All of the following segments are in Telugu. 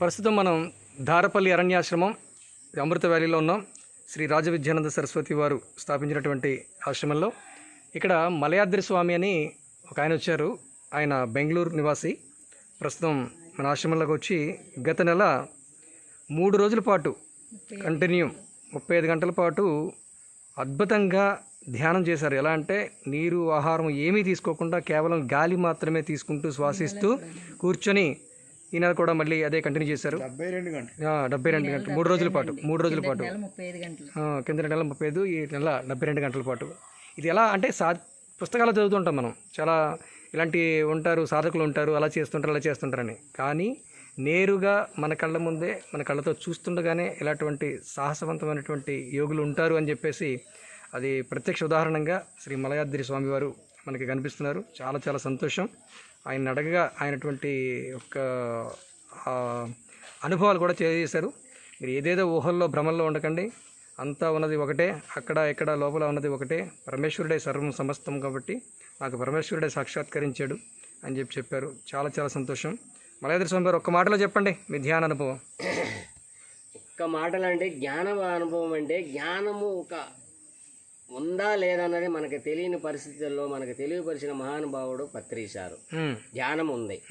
ప్రస్తుతం మనం ధారపల్లి అరణ్యాశ్రమం అమృత వ్యాలీలో ఉన్నాం. శ్రీ రాజవిద్యానంద సరస్వతి వారు స్థాపించినటువంటి ఆశ్రమంలో. ఇక్కడ మలయాద్రి స్వామి అని ఒక ఆయన వచ్చారు. ఆయన బెంగళూరు నివాసి. ప్రస్తుతం మన ఆశ్రమంలోకి వచ్చి గత నెల మూడు రోజుల పాటు కంటిన్యూ ముప్పై ఐదు గంటల పాటు అద్భుతంగా ధ్యానం చేశారు. ఎలా అంటే నీరు ఆహారం ఏమీ తీసుకోకుండా కేవలం గాలి మాత్రమే తీసుకుంటూ శ్వాసిస్తూ కూర్చొని ఈ నెల కూడా మళ్ళీ అదే కంటిన్యూ చేశారు. డెబ్బై రెండు గంటలు. ఆ, డెబ్బై రెండు గంటలు. మూడు రోజుల పాటు మూడు రోజుల పాటు. కింద నెల ముప్పై ఐదు ఈ నెల డెబ్బై రెండు గంటల పాటు. ఇది ఎలా అంటే సా పుస్తకాలు చదువుతుంటాం మనం. చాలా ఇలాంటి ఉంటారు సాధకులు ఉంటారు అలా చేస్తుంటారు అలా చేస్తుంటారని. కానీ నేరుగా మన కళ్ళ ముందే మన కళ్ళతో చూస్తుండగానే ఇలాంటి సాహసవంతమైనటువంటి యోగులు ఉంటారు అని చెప్పేసి అది ప్రత్యక్ష ఉదాహరణంగా శ్రీ మలయాద్రి స్వామివారు మనకి కనిపిస్తున్నారు. చాలా చాలా సంతోషం. ఆయన అడగగా ఆయనటువంటి ఒక అనుభవాలు కూడా తెలియజేశారు మీరు ఏదేదో ఊహల్లో భ్రమల్లో ఉండకండి. అంతా ఉన్నది ఒకటే అక్కడ ఇక్కడ లోపల ఉన్నది ఒకటే. పరమేశ్వరుడే సర్వం సమస్తం కాబట్టి నాకు పరమేశ్వరుడే సాక్షాత్కరించాడు అని చెప్పి చెప్పారు. చాలా చాలా సంతోషం. మలయాద్రి స్వామి గారు ఒక్క మాటలో చెప్పండి మీ ధ్యాన అనుభవం. ఒక్క మాటలు అంటే జ్ఞాన అనుభవం అంటే జ్ఞానము ఒక ఉందా లేదన్నది మనకి తెలియని పరిస్థితుల్లో మనకు తెలియపరిచిన మహానుభావుడు పత్రిశారు. జ్ఞానం ఉంది.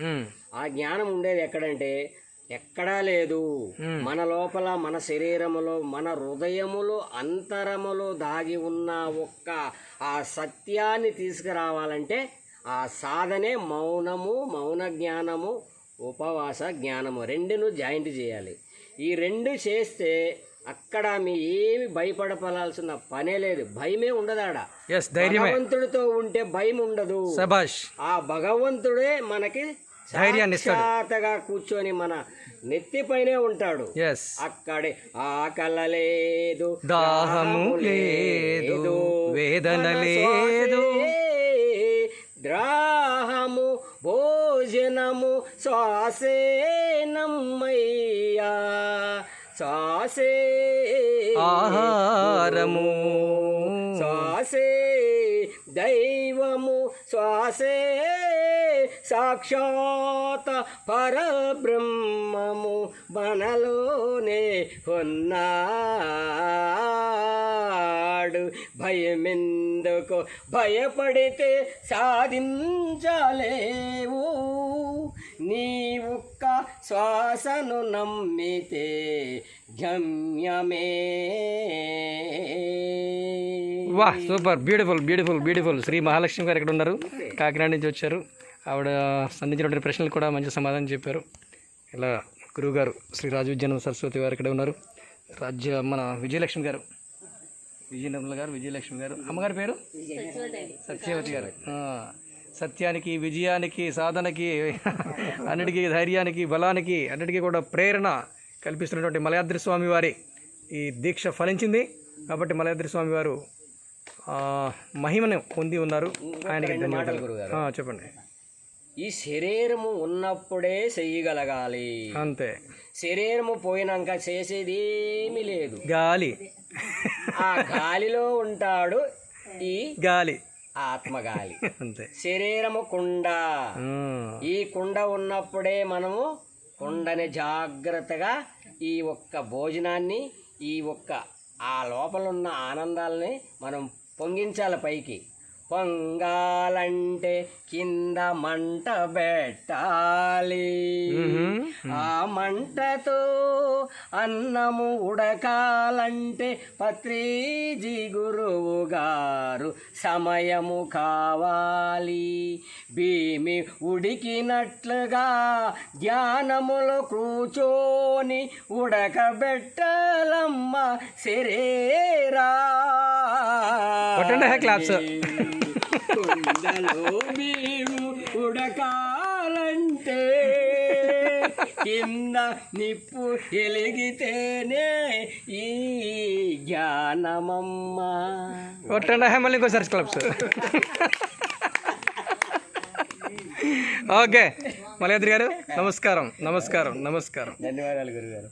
ఆ జ్ఞానం ఉండేది ఎక్కడంటే ఎక్కడా లేదు. మన లోపల మన శరీరములో మన హృదయములో అంతరములో దాగి ఉన్న ఒక్క ఆ సత్యాన్ని తీసుకురావాలంటే ఆ సాధనే మౌనము మౌన జ్ఞానము ఉపవాస జ్ఞానము. రెండును జాయింట్ చేయాలి. ఈ రెండు చేస్తే అక్కడ మీ ఏమి భయపడపడాల్సిన పనే లేదు. భయమే ఉండదాడ? భగవంతుడితో ఉంటే భయం ఉండదు. సభాష్ ఆ భగవంతుడే మనకి ధైర్యాన్ని ఇస్తాడు. సాక్షాత్తుగా కూర్చొని మన నెత్తిపైనే ఉంటాడు. అక్కడే ఆకలలేదు దాహము లేదు, వేదన లేదు. ద్రాహము భోజనము శ్వాసే శ్వాసే ఆహారము. శ్వాసే దైవము శ్వాసే సాక్షాత్ పరబ్రహ్మము మనలోనే ఉన్నాడు. భయమెందుకు? భయపడితే సాధించలేవు. నీ శ్వాసను నమ్మితే గమ్యమే వా super. Beautiful beautiful beautiful. Shri Mahalakshmi గారు ఇక్కడ ఉన్నారు కాకినాడ నుంచి వచ్చారు. ఆవిడ సంధించినటువంటి ప్రశ్నలు కూడా మంచి సమాధానం చెప్పారు. ఇలా గురువుగారు శ్రీ రాజు విద్యానంద సరస్వతి గారు ఇక్కడ ఉన్నారు. రాజ్య మన విజయలక్ష్మి గారు. విజయనగరం గారు విజయలక్ష్మి గారు. అమ్మగారి పేరు? సత్యవతి గారు. ఆ, సత్యానికి విజయానికి సాధనకి అన్నిటికీ ధైర్యానికి బలానికి అన్నిటికీ కూడా ప్రేరణ కల్పిస్తున్నటువంటి మలయాద్రి స్వామి వారి ఈ దీక్ష ఫలించింది. కాబట్టి మలయాద్రి స్వామి వారు మహిమను పొంది ఉన్నారు. ఆయనకి ధన్యవాదాలు. చెప్పండి. ఈ శరీరము ఉన్నప్పుడే చెయ్యగలగాలి. అంతే. శరీరము పోయినాక చేసేది ఏమీ లేదు. గాలి. ఆ గాలిలో ఉంటాడు ఈ గాలి. ఆత్మగాలి. అంతే. శరీరము కుండ. ఈ కుండ ఉన్నప్పుడే మనము కుండని జాగ్రత్తగా ఈ ఒక్క భోజనాన్ని ఈ ఒక్క ఆ లోపల ఉన్న ఆనందాలని మనం పొంగించాలి పైకి. పొంగాలంటే కింద మంట పెట్టాలి. ఆ మంటతో అన్నము ఉడకాలంటే పత్రిజీ గురువు గారు సమయము కావాలి. భీమి ఉడికినట్లుగా ధ్యానములో కూర్చొని ఉడకబెట్టాలమ్మ శరీరా. క్లాప్స్. కుండలో మేము ఉడకాలంటే కింద నిప్పు ఎలిగితేనే ఈ జ్ఞానమమ్మ. కొట్టండి మళ్ళీ ఇంకోసారి క్లబ్స్ ఓకే. మలయాద్రి గారు నమస్కారం నమస్కారం నమస్కారం. ధన్యవాదాలు గురుగారు.